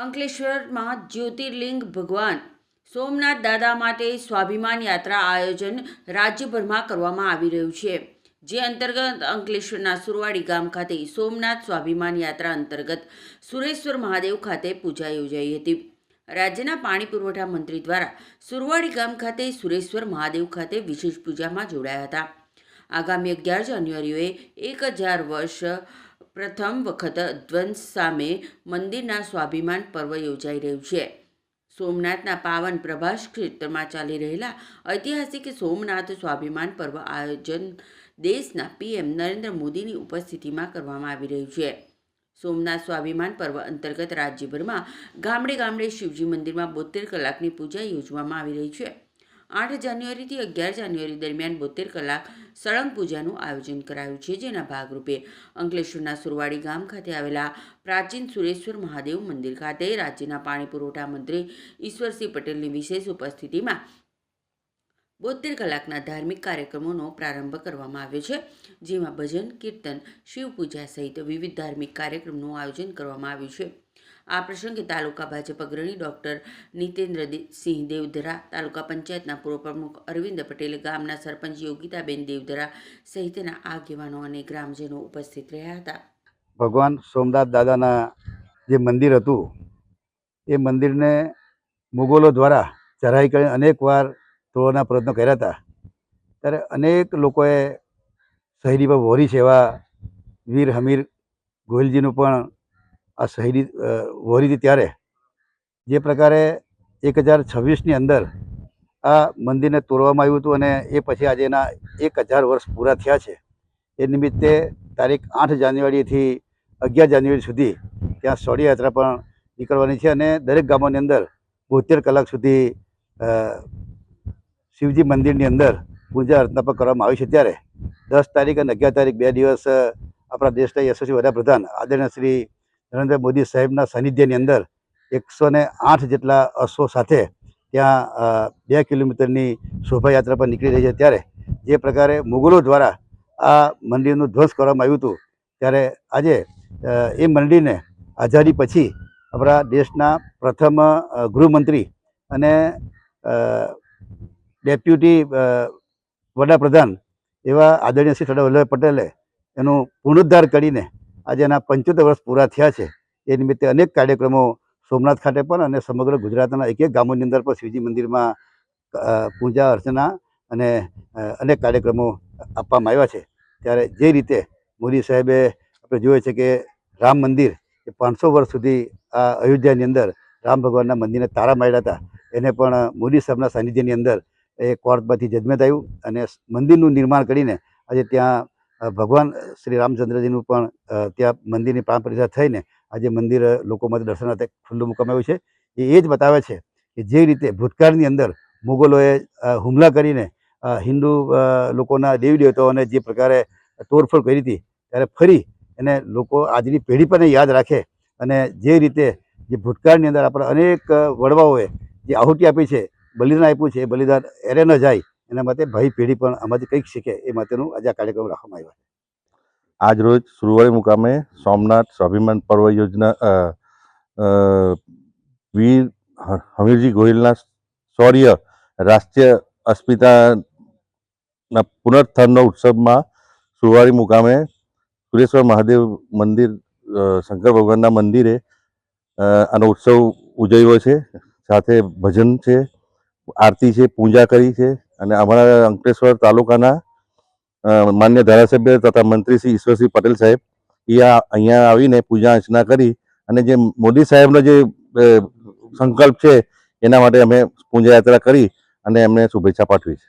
અંકલેશ્વરમાં જ્યોતિર્લિંગ ભગવાન સોમનાથ દાદા માટે સ્વાભિમાન યાત્રા આયોજન રાજ્યભરમાં કરવામાં આવી રહ્યું છે. જે અંતર્ગત અંકલેશ્વરના સુરવાડી ગામ ખાતે સોમનાથ સ્વાભિમાન યાત્રા અંતર્ગત સુરેશ્વર મહાદેવ ખાતે પૂજા યોજાઈ હતી. રાજ્યના પાણી પુરવઠા મંત્રી દ્વારા સુરવાડી ગામ ખાતે સુરેશ્વર મહાદેવ ખાતે વિશેષ પૂજામાં જોડાયા હતા. આગામી અગિયાર જાન્યુઆરીએ એક હજાર વર્ષ પ્રથમ વખત ધ્વંસ સામે મંદિરના સ્વાભિમાન પર્વ યોજાઈ રહ્યું છે. સોમનાથના પાવન પ્રભાસ ક્ષેત્રમાં ચાલી રહેલા ઐતિહાસિક સોમનાથ સ્વાભિમાન પર્વ આયોજન દેશના પીએમ નરેન્દ્ર મોદીની ઉપસ્થિતિમાં કરવામાં આવી રહ્યું છે. સોમનાથ સ્વાભિમાન પર્વ અંતર્ગત રાજ્યભરમાં ગામડે ગામડે શિવજી મંદિરમાં બોતેર કલાકની પૂજા યોજવામાં આવી રહી છે. આઠ જાન્યુઆરીથી અગિયાર જાન્યુઆરી દરમિયાન બોતેર કલાક સળંગ પૂજાનું આયોજન કરાયું છે, જેના ભાગરૂપે અંકલેશ્વરના સુરવાડી ગામ ખાતે આવેલા પ્રાચીન સુરેશ્વર મહાદેવ મંદિર ખાતે રાજ્યના પાણી પુરવઠા મંત્રી ઈશ્વરસિંહ પટેલની વિશેષ ઉપસ્થિતિમાં બોતેર કલાકના ધાર્મિક કાર્યક્રમોનો પ્રારંભ કરવામાં આવ્યો છે, જેમાં ભજન, કીર્તન શિવપૂજા સહિત વિવિધ ધાર્મિક કાર્યક્રમનું આયોજન કરવામાં આવ્યું છે. આ પ્રસંગે તાલુકા ભાજપ અગ્રણી ડોક્ટર નિતેન્દ્ર સિંહ દેવધરા, તાલુકા પંચાયતના પૂર્વ પ્રમુખ અરવિંદ પટેલ, ગામના સરપંચ યોગિતાબેન દેવધરા સહિતના આગેવાનો અને ગ્રામજનો ઉપસ્થિત રહ્યા હતા. ભગવાન સોમનાથ દાદાના જે મંદિર હતું, એ મંદિરને મુગલો દ્વારા ચઢાઈ કરી અનેકવાર તોડવાના પ્રયત્નો કર્યા હતા. ત્યારે અનેક લોકોએ શહીદી પર વહોરી છે વીર હમીર ગોહિલજીનું પણ આ શહીદી અ, વહોરી હતી ત્યારે જે પ્રકારે એક હજાર છવ્વીસની અંદર આ મંદિરને તોડવામાં આવ્યું હતું અને એ પછી આજે એના એક હજાર વર્ષ પૂરા થયા છે. એ નિમિત્તે તારીખ આઠ જાન્યુઆરીથી અગિયાર જાન્યુઆરી સુધી ત્યાં સોળીયાત્રા પણ નીકળવાની છે અને દરેક ગામોની અંદર બોતેર કલાક સુધી શિવજી મંદિરની અંદર પૂજા અર્ચના પણ કરવામાં આવી છે. ત્યારે દસ તારીખ અને અગિયાર તારીખ બે દિવસ આપણા દેશના યશસ્વી વડાપ્રધાન આદરણીય શ્રી નરેન્દ્રભાઈ મોદી સાહેબના સાનિધ્યની અંદર એકસો ને આઠ જેટલા અશ્વો સાથે ત્યાં બે કિલોમીટરની શોભાયાત્રા પર નીકળી રહી છે. ત્યારે જે પ્રકારે મુગલો દ્વારા આ મંદિરનું ધ્વંસ કરવામાં આવ્યું હતું, ત્યારે આજે એ મંદિરને આઝાદી પછી આપણા દેશના પ્રથમ ગૃહમંત્રી અને ડેપ્યુટી વડાપ્રધાન એવા આદરણીય શ્રી સરદાર વલ્લભભાઈ પટેલે એનું પુનરુદ્ધાર કરીને આજે એના પંચોતેર વર્ષ પૂરા થયા છે. એ નિમિત્તે અનેક કાર્યક્રમો સોમનાથ ખાતે પણ અને સમગ્ર ગુજરાતના એક એક ગામોની અંદર પણ શિવજી મંદિરમાં પૂજા અર્ચના અને અનેક કાર્યક્રમો આપવામાં આવ્યા છે. ત્યારે જે રીતે મોદી સાહેબે આપણે જોઈએ છે કે રામ મંદિર એ પાંચસો વર્ષ સુધી આ અયોધ્યાની અંદર રામ ભગવાનના મંદિરને તારા માર્યા હતા. એને પણ મોદી સાહેબના સાનિધ્યની અંદર એ કોર્ટમાંથી જજમેન્ટ આવ્યું અને મંદિરનું નિર્માણ કરીને આજે ત્યાં ભગવાન શ્રી રામચંદ્રજીનું પણ ત્યાં મંદિરની પ્રાણ પ્રતિષ્ઠા થઈને આજે મંદિર લોકો માટે દર્શનાર્થે ખુલ્લું મૂકવામાં આવ્યું છે. એ એ જ બતાવે છે કે જે રીતે ભૂતકાળની અંદર મુગલોએ હુમલા કરીને હિન્દુ લોકોના દેવી દેવતાઓને જે પ્રકારે તોડફોડ કરી હતી, ત્યારે ફરી એને લોકો આજની પેઢી પણ યાદ રાખે અને જે રીતે જે ભૂતકાળની અંદર આપણા અનેક વડવાઓએ જે આહુતિ આપી છે, બલિદાન આપ્યું છે, એ બલિદાન એરે ન જાય એના માટે ભાઈ પેઢી પણ આમાંથી કંઈક શીખે એ માટેનું આજે કાર્યક્રમ રાખવામાં આવ્યો છે. આજ રોજ સુરવાડી મુકામે સોમનાથ સ્વાભિમાન પર્વ યોજના વીર હમીરજી ગોહિલના શૌર્ય રાષ્ટ્રીય અસ્મિતાના પુનર્થનનો ઉત્સવમાં સુરવાળી મુકામે સુરેશ્વર મહાદેવ મંદિર શંકર ભગવાનના મંદિરે આનો ઉત્સવ ઉજવ્યો છે. સાથે ભજન છે, આરતી છે, પૂજા કરી છે. અને અમારા અંકલેશ્વર તાલુકાના માન્ય ધારાસભ્ય તથા મંત્રી શ્રી ઈશ્વરસિંહ પટેલ સાહેબ, એ અહીંયા આવીને પૂજા અર્ચના કરી અને જે મોદી સાહેબનો જે સંકલ્પ છે, એના માટે અમે પૂજા યાત્રા કરી અને એમને શુભેચ્છા પાઠવી છે.